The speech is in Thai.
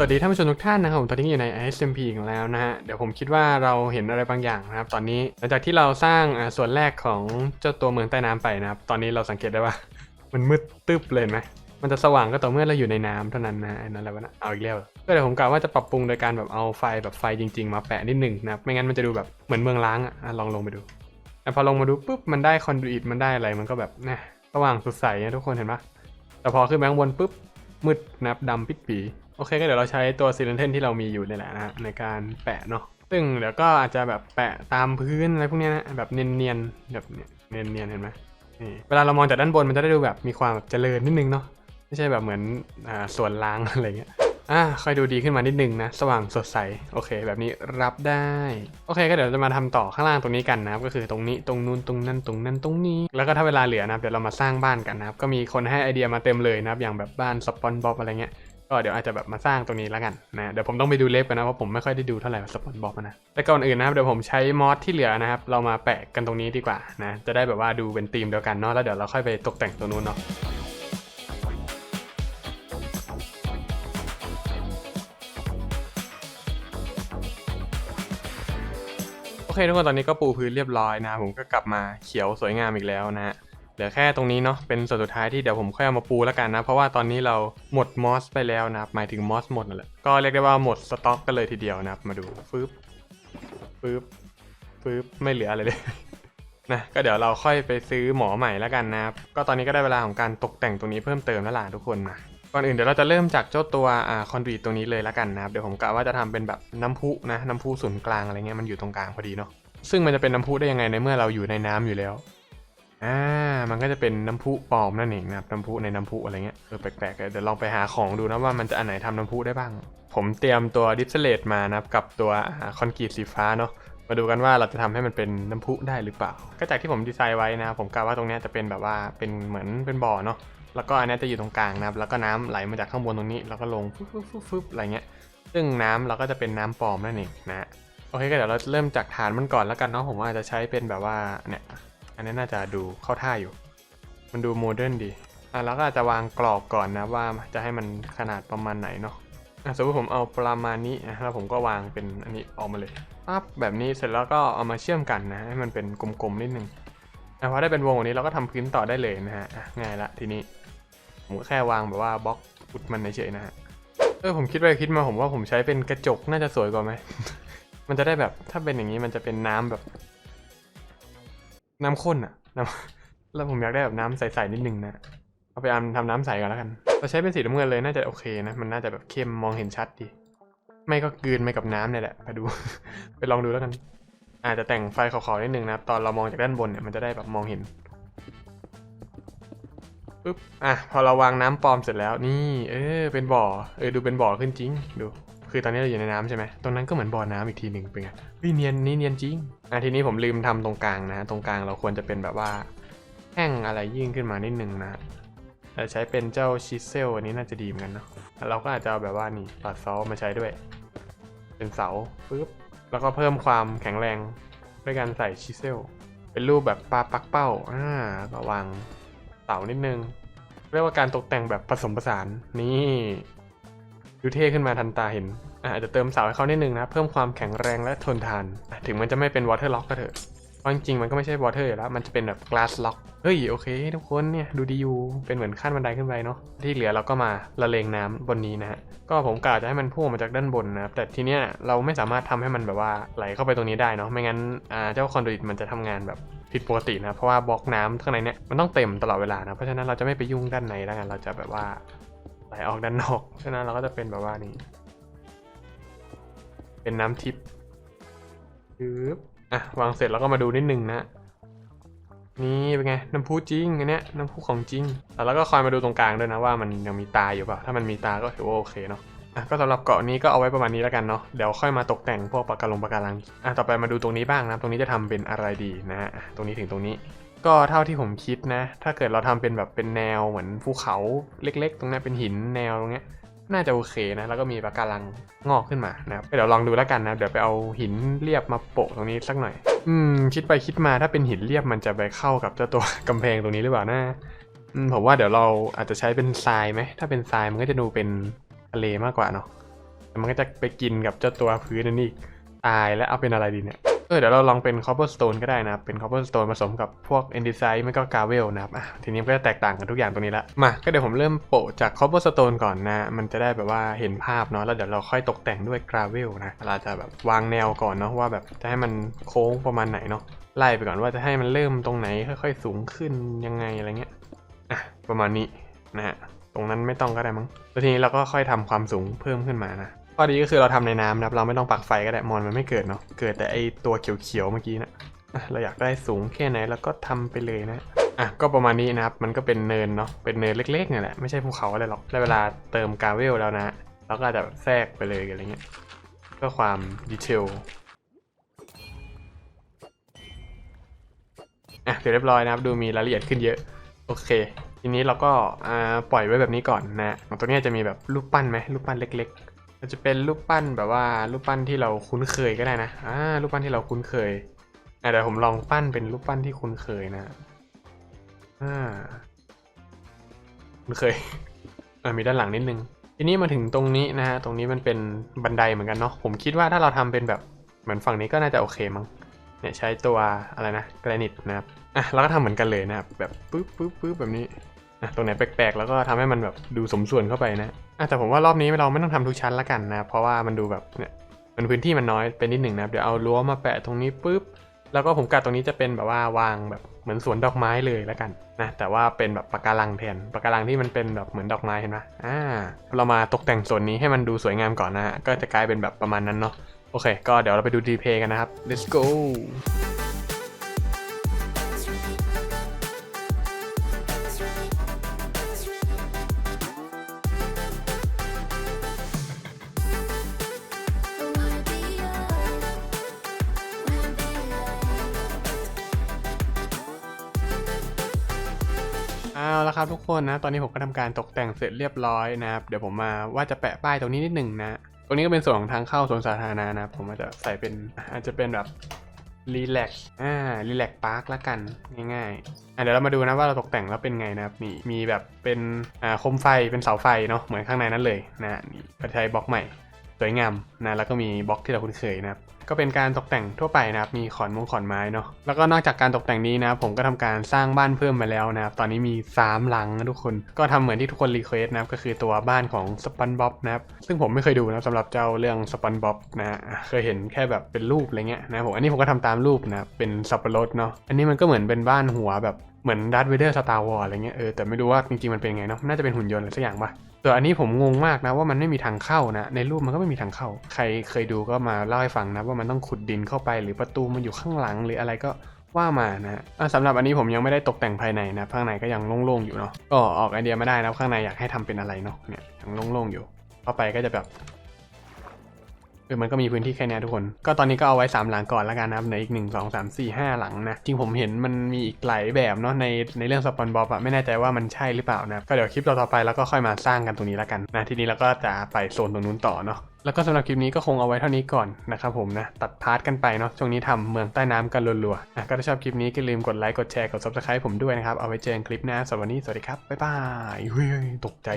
สวัสดีท่านผู้ชมทุกท่านนะครับผมตอนนี้อยู่ใน SMP อีกแล้วนะฮะ เดี๋ยวผมคิดว่าเราเห็นอะไรบางอย่างนะครับ ตอนนี้หลังจากที่เราสร้างอ่าส่วนแรกของเจ้าตัวเมืองใต้น้ำไปนะครับ ตอนนี้เราสังเกตได้ว่า มันมืดตึ๊บเลยไหมมันจะสว่างก็ต่อเมื่อเราอยู่ในน้ำเท่านั้นนะไอ้นั่นแหละวะนะเอาอีกแล้วเหรอก็เดี๋ยวผมกะว่าจะปรับปรุงโดยการแบบเอาไฟแบบไฟจริง ๆ มาแปะนิดหนึ่งนะครับไม่งั้นมันจะดูแบบเหมือนเมืองล้างอะอะลองลงไปดูแต่พอลงมาดูปุ๊บมันได้คอนดูอิตมันได้อะไรมันก็แบบนะสว่างสดใสนะทุกคนเห็นปะแต่พอขึ้นไปข้างบนปุ๊บมืดนะครับดำปิดปี โอเคก็เดี๋ยวเราใช้ตัวซีเลนเทนที่เรามีอยู่นี่แหละนะฮะในการแปะเนาะซึ่งเดี๋ยวก็อาจจะแบบแปะตามพื้นอะไรพวกเนี้ยนะแบบเนียนๆแบบเนียนๆเห็นไหมนี่เวลาเรามองจากด้านบนมันจะได้ดูแบบมีความแบบเจริญนิดนึงเนาะไม่ใช่แบบเหมือนอ่าส่วนล้างอะไรเงี้ยอะค่อยดูดีขึ้นมานิดนึงนะ สว่างสดใส โอเค แบบนี้รับได้ โอเคก็เดี๋ยวจะมาทำต่อข้างล่างตรงนี้กันนะครับก็คือตรงนี้ตรงนู้นตรงนั้นตรงนั้นตรงนี้ แล้วก็ถ้าเวลาเหลือนะครับเดี๋ยวเรามาสร้างบ้านกันนะครับก็มีคนให้ไอเดียมาเต็มเลยนะครับอย่างแบบบ้านสปอนบ๊อบอะไรเงี้ย ก็เดี๋ยวอาจจะแบบมาสร้างตรงนี้แล้วกันนะเดี๋ยวผมต้องไปดูเล็บกันนะเพราะผมไม่ค่อยได้ดูเท่าไหร่สปอนบอกนะแต่ก่อนอื่นนะครับเดี๋ยวผมใช้มอสที่เหลือนะครับ เรามาแปะกันตรงนี้ดีกว่านะจะได้แบบว่าดูเป็นธีมเดียวกันเนาะแล้วเดี๋ยวเราค่อยไปตกแต่งตัวนู้นเนาะโอเคทุกคนตอนนี้ก็ปูพื้นเรียบร้อยนะผมก็กลับมาเขียวสวยงามอีกแล้วนะฮะ เหลือแค่ตรงนี้เนาะเป็นส่วนสุดท้ายที่เดี๋ยวผมค่อยเอามาปูแล้วกันนะ เพราะว่าตอนนี้เราหมดมอสไปแล้วนะครับหมายถึงมอสหมดนั่นแหละก็เรียกได้ว่าหมดสต็อกกันเลยทีเดียวนะครับมาดูฟึบฟึบฟึบไม่เหลืออะไรเลยนะก็เดี๋ยวเราค่อยไปซื้อหมอใหม่แล้วกันนะครับก็ตอนนี้ก็ได้เวลาของการตกแต่งตรงนี้เพิ่มเติมแล้วล่ะทุกคนนะก่อนอื่นเดี๋ยวเราจะเริ่มจากเจ้าตัวอ่าคอนดูตตรงนี้เลยแล้วกันนะครับเดี๋ยวผมกะว่าจะทำเป็นแบบน้ำพุนะน้ำพุศูนย์กลางอะไรเงี้ยมันอยู่ตรงกลางพอดีเนาะซึ่งมันจะเป็นน้ำพุได้ยังไงในเมื่อเราอยู่ในน้ำอยู่แล้ว อ่า มันก็จะเป็นน้ำพุปลอมนั่นเองนะครับน้ำพุในน้ำพุอะไรเงี้ยเออแปลกๆเดี๋ยวลองไปหาของดูนะว่ามันจะอันไหนทำน้ำพุได้บ้าง ผมเตรียมตัวดิสเลตมานะครับกับตัวคอนกรีตสีฟ้าเนาะมาดูกันว่าเราจะทำให้มันเป็นน้ำพุได้หรือเปล่า ก็จากที่ผมดีไซน์ไว้นะครับผมกะว่าตรงนี้จะเป็นแบบว่าเป็นเหมือนเป็นบ่อเนาะแล้วก็อันนี้จะอยู่ตรงกลางนะครับแล้วก็น้ำไหลมาจากข้างบนตรงนี้ แล้วก็ลงฟึบฟึบฟึบฟึบอะไรเงี้ย ซึ่งน้ำเราก็จะเป็นน้ำปลอมนั่นเองนะโอเคก็เดี๋ยวเราเริ่มจากฐานมันก่อนแล้วกันเนาะผมว่าจะใช้เป็นแบบว่าเนี่ย อันนี้น่าจะดูเข้าท่าอยู่ มันดูโมเดิร์นดีอะแล้วก็อาจจะวางกรอบก่อนนะว่าจะให้มันขนาดประมาณไหนเนาะอะสมมติผมเอาประมาณนี้อะแล้วผมก็วางเป็นอันนี้ออกมาเลยปั๊บแบบนี้เสร็จแล้วก็เอามาเชื่อมกันนะให้มันเป็นกลมๆนิดนึงอะพอได้เป็นวงแบบนี้เราก็ทำพื้นต่อได้เลยนะฮะง่ายละทีนี้ผมก็แค่วางแบบว่าบล็อกอุดมันเฉยๆนะฮะเออผมคิดไปคิดมาผมว่าผมใช้เป็นกระจกน่าจะสวยกว่าไหม มันจะได้แบบถ้าเป็นอย่างนี้มันจะเป็นน้ำแบบ น้ำข้นอะน้ำแล้วผมอยากได้แบบน้ำใสๆนิดนึงนะเอาไปอำทำน้ำใสก่อนแล้วกันเราใช้เป็นสีน้ำเงินเลยน่าจะโอเคนะ มันน่าจะแบบเข้มมองเห็นชัดดี ไม่ก็กลืนไปกับน้ำเนี่ยแหละไปดู ไปลองดูแล้วกัน อาจจะแต่งไฟขาวๆนิดนึงนะครับ ตอนเรามองจากด้านบนเนี่ยมันจะได้แบบมองเห็นปึ๊บอะพอเราวางน้ำปลอมเสร็จแล้วนี่ เออเป็นบ่อ เออดูเป็นบ่อขึ้นจริงดู คือตอนนี้เราอยู่ในน้ำใช่ไหมตรงนั้นก็เหมือนบ่อน้ำอีกทีหนึ่งเป็นไงเฮ้ยเนียนนี่เนียนจริงอะทีนี้ผมลืมทำตรงกลางนะตรงกลางเราควรจะเป็นแบบว่าแห้งอะไรยิ่งขึ้นมานิดนึงนะแต่ใช้เป็นเจ้าชิเซลอันนี้น่าจะดีเหมือนกันเนาะแล้วเราก็อาจจะเอาแบบว่านี่ปัดซอลมาใช้ด้วย เป็นเสาปึ๊บแล้วก็เพิ่มความแข็งแรงด้วยการใส่ชิเซลเป็นรูปแบบปลาปักเป้าอ่าก็วางเสานิดนึง เรียกว่าการตกแต่งแบบผสมผสานนี่ ดูเท่ขึ้นมาทันตาเห็นอะอาจจะเติมเสาให้เขานิดนึงนะ เพิ่มความแข็งแรงและทนทาน ถึงมันจะไม่เป็นวอเตอร์ล็อกก็เถอะเพราะจริงๆมันก็ไม่ใช่วอเตอร์อยู่แล้ว มันจะเป็นแบบ glass lock เฮ้ยโอเค ทุกคนเนี่ยดูดีอยู่ เป็นเหมือนขั้นบันไดขึ้นไปเนาะ ที่เหลือเราก็มาละเลงน้ำบนนี้นะฮะ ก็ผมกะจะให้มันพุ่งมาจากด้านบนนะครับ แต่ทีเนี้ยเราไม่สามารถทำให้มันแบบว่าไหลเข้าไปตรงนี้ได้เนาะ ไม่งั้นอ่าเจ้าคอนดูอิตมันจะทำงานแบบผิดปกตินะ เพราะว่าบล็อกน้ำข้างในเนี่ยมันต้องเต็มตลอดเวลานะ เพราะฉะนั้นเราจะไม่ไปยุ่งด้านในแล้วกัน เราจะแบบว่า ไหลออกด้านนอกฉะนั้นเราก็จะเป็นแบบว่านี่เป็นน้ำทิพย์ปึ๊บอะวางเสร็จแล้วก็มาดูนิดนึงนะนี่เป็นไงน้ำพุจริงอันเนี้ยน้ำพุของจริงแล้วก็คอยมาดูตรงกลางด้วยนะว่ามันยังมีตาอยู่เปล่าถ้ามันมีตาก็ถือว่าโอเคเนาะอะก็สำหรับเกาะนี้ก็เอาไว้ประมาณนี้แล้วกันเนาะเดี๋ยวค่อยมาตกแต่งพวกปะการังปะการังอะต่อไปมาดูตรงนี้บ้างนะตรงนี้จะทำเป็นอะไรดีนะฮะตรงนี้ถึงตรงนี้ ก็เท่าที่ผมคิดนะ ถ้าเกิดเราทำเป็นแบบเป็นแนวเหมือนภูเขาเล็ก ๆ ตรงนี้เป็นหินแนวตรงเนี้ยน่าจะโอเคนะ แล้วก็มีปะการังงอกขึ้นมานะครับเดี๋ยวลองดูแล้วกันนะ เดี๋ยวไปเอาหินเรียบมาโปะตรงนี้สักหน่อย อืม คิดไปคิดมาถ้าเป็นหินเรียบมันจะไปเข้ากับเจ้าตัวกำแพงตรงนี้หรือเปล่านะอืมผมว่าเดี๋ยวเราอาจจะใช้เป็นทรายไหม ถ้าเป็นทรายมันก็จะดูเป็นทะเลมากกว่าเนาะแต่มันก็จะไปกินกับเจ้าตัวพื้นนั่นนี่ตายแล้วเอาเป็นอะไรดีเนี่ย เออเดี๋ยวเราลองเป็น cobblestone ก็ได้นะครับ เป็น cobblestone ผสมกับพวก andesite ไม่ก็ gravel นะครับอะทีนี้ก็จะแตกต่างกันทุกอย่างตรงนี้ละมาก็เดี๋ยวผมเริ่มโปะจาก cobblestone ก่อนนะ มันจะได้แบบว่าเห็นภาพเนาะแล้วเดี๋ยวเราค่อยตกแต่งด้วย gravel นะเราจะแบบวางแนวก่อนเนาะว่าแบบจะให้มันโค้งประมาณไหนเนาะไล่ไปก่อนว่าจะให้มันเริ่มตรงไหนค่อยๆสูงขึ้นยังไงอะไรเงี้ยอะประมาณนี้นะฮะตรงนั้นไม่ต้องก็ได้มั้งแล้วทีนี้เราก็ค่อยทำความสูงเพิ่มขึ้นมานะ ข้อดีก็คือเราทำในน้ำนะครับ เราไม่ต้องปักไฟก็ได้มอนมันไม่เกิดเนาะ เกิดแต่ไอตัวเขียวๆเมื่อกี้นะเราอยากได้สูงแค่ไหนเราก็ทำไปเลยนะ อะ ก็ประมาณนี้นะครับ มันก็เป็นเนินเนาะ เป็นเนินเล็กๆเนี่ยแหละ ไม่ใช่ภูเขาอะไรหรอก แล้วเวลาเติมกาเวลแล้วนะ เราก็อาจจะแทรกไปเลยอะไรเงี้ย เพื่อความดีเทลอะเสร็จเรียบร้อยนะครับ ดูมีรายละเอียดขึ้นเยอะ โอเค ทีนี้เราก็อ่าปล่อยไว้แบบนี้ก่อนนะ ตรงนี้จะมีแบบรูปปั้นไหมรูปปั้นเล็ก ๆ มันจะเป็นรูปปั้นแบบว่ารูปปั้นที่เราคุ้นเคยก็ได้นะอ่ารูปปั้นที่เราคุ้นเคยอะเดี๋ยวผมลองปั้นเป็นรูปปั้นที่คุ้นเคยนะอ่าคุ้นเคยอ่ามีด้านหลังนิดนึงทีนี้มาถึงตรงนี้นะฮะตรงนี้มันเป็นบันไดเหมือนกันเนาะผมคิดว่าถ้าเราทำเป็นแบบเหมือนฝั่งนี้ก็น่าจะโอเคมั้งเนี่ยใช้ตัวอะไรนะแกรนิตนะครับอะเราก็ทำเหมือนกันเลยนะครับแบบปึ๊บปึ๊บปึ๊บแบบนี้ อะตรงไหนแปลกๆ แล้วก็ทำให้มันแบบดูสมส่วนเข้าไปนะอะแต่ผมว่ารอบนี้เราไม่ต้องทำทุกชั้นละกันนะ เพราะว่ามันดูแบบเนี่ยมันพื้นที่มันน้อยไปนิดหนึ่งนะเดี๋ยวเอารั้วมาแปะตรงนี้ปึ๊บแล้วก็ผมกัดตรงนี้จะเป็นแบบว่าวางแบบเหมือนสวนดอกไม้เลยละกันนะแต่ว่าเป็นแบบปะการังแทนปะการังที่มันเป็นแบบเหมือนดอกไม้เห็นไหมอ่าเรามาตกแต่งส่วนนี้ให้มันดูสวยงามก่อนนะฮะก็จะกลายเป็นแบบประมาณนั้นเนาะโอเค ก็เดี๋ยวเราไปดูดีเพย์กันนะครับ let's go ละครับทุกคนนะ ตอนนี้ผมก็ทำการตกแต่งเสร็จเรียบร้อยนะครับ เดี๋ยวผมมาว่าจะแปะป้ายตรงนี้นิดหนึ่งนะ ตรงนี้ก็เป็นส่วนของทางเข้าสวนสาธารณะนะ ผมอาจจะใส่เป็นอาจจะเป็นแบบรีแลกอ่า รีแลกพาร์คละกันง่ายๆอะเดี๋ยวเรามาดูนะว่าเราตกแต่งแล้วเป็นไงนะครับนี่มีแบบเป็นอ่าโคมไฟเป็นเสาไฟเนาะเหมือนข้างในนั้นเลยนะนี่ก็ใช้บล็อกใหม่สวยงามนะแล้วก็มีบล็อกที่เราคุ้นเคยนะครับ ก็เป็นการตกแต่งทั่วไปนะครับ มีขอนมงขอนไม้เนาะ แล้วก็นอกจากการตกแต่งนี้นะครับผมก็ทำการสร้างบ้านเพิ่มมาแล้วนะครับ ตอนนี้มี 3 หลังนะทุกคน ก็ทำเหมือนที่ทุกคนรีเควสนะครับ ก็คือตัวบ้านของสปันบ๊อบนะครับ ซึ่งผมไม่เคยดูนะสำหรับเจ้าเรื่องสปันบ๊อบนะฮะ เคยเห็นแค่แบบเป็นรูปอะไรเงี้ยนะผม อันนี้ผมก็ทำตามรูปนะครับเป็นสับปะรดเนาะ อันนี้มันก็เหมือนเป็นบ้านหัวแบบ เหมือนดัตเวเดอร์สตาร์วอลอะไรเงี้ยเออแต่ไม่รู้ว่าจริงๆมันเป็นไงเนาะน่าจะเป็นหุ่นยนต์อะไรสักอย่างปะแต่อันนี้ผมงงมากนะว่ามันไม่มีทางเข้านะ ในรูปมันก็ไม่มีทางเข้า ใครเคยดูก็มาเล่าให้ฟังนะว่ามันต้องขุดดินเข้าไปหรือประตูมันอยู่ข้างหลังหรืออะไรก็ว่ามานะสำหรับอันนี้ผมยังไม่ได้ตกแต่งภายในนะข้างในก็ยังโล่งๆอยู่เนาะก็ออกไอเดียไม่ได้นะข้างในอยากให้ทำเป็นอะไรเนาะเนี่ยยังโล่งๆอยู่เข้าไปก็จะแบบ เออมันก็มีพื้นที่แค่นี้ทุกคน ก็ตอนนี้ก็เอาไว้ 3 หลังก่อนแล้วกันนะครับในอีก 1 2 3 4 5 หลังนะ จริงผมเห็นมันมีอีกหลายแบบเนาะในในเรื่องสปอนบอบอะไม่แน่ใจว่ามันใช่หรือเปล่านะ ก็เดี๋ยวคลิปต่อไปแล้วก็ค่อยมาสร้างกันตรงนี้แล้วกันนะ ทีนี้เราก็จะไปโซนตรงนู้นต่อเนาะแล้วก็สำหรับคลิปนี้ก็คงเอาไว้เท่านี้ก่อนนะครับผมนะ ตัดพาร์ทกันไปเนาะช่วงนี้ทำเมืองใต้น้ำกันรัวๆนะก็ถ้าชอบคลิปนี้ก็อย่าลืมกดไลค์กดแชร์กด subscribe ผมด้วยนะครับเอาไว้เจอกันคลิปหน้าสำหรับวันนี้สวัสดีครับบ๊ายบายเฮ้ยตกใจ